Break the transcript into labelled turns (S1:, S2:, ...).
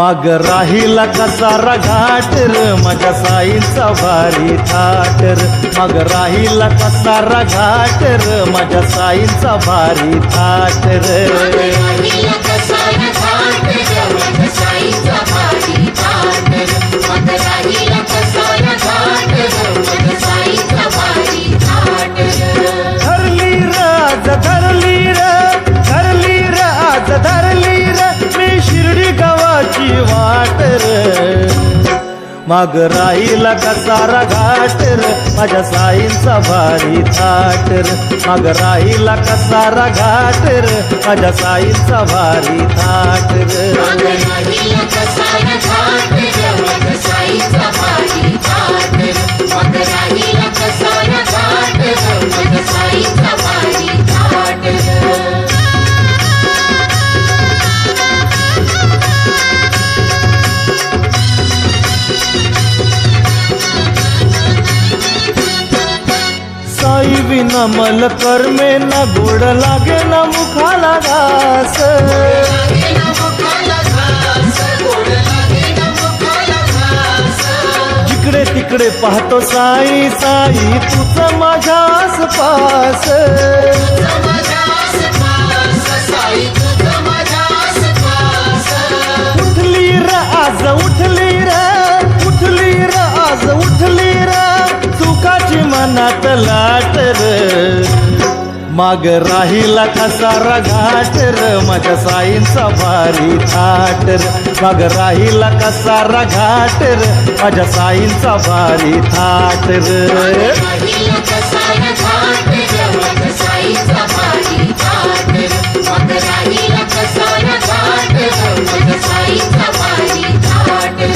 S1: वाट र माग राहिला कसारा घाट र माझ्या साईंचा भारी थाट र. माग राहिला कसारा घाट र माझ्या साईंचा भारी थाट र. माग राहिला कसारा घाटर माझ्या साईंचा भारी थाटर र. माग राहिला कसारा घाटर माझ्या साईंचा भारी थाटर विना मल कर्मे ना गोड लागे ना मुखाला घास जिकडे तिकडे पाहतो साई साई तुझ माझ्या आसपास। लाट र. माग राहिला कसारा घाट र. माझ्या साईंचा भारी थाट र. माग राहिला कसारा घाट र. माझ्या साईंचा भारी थाट र.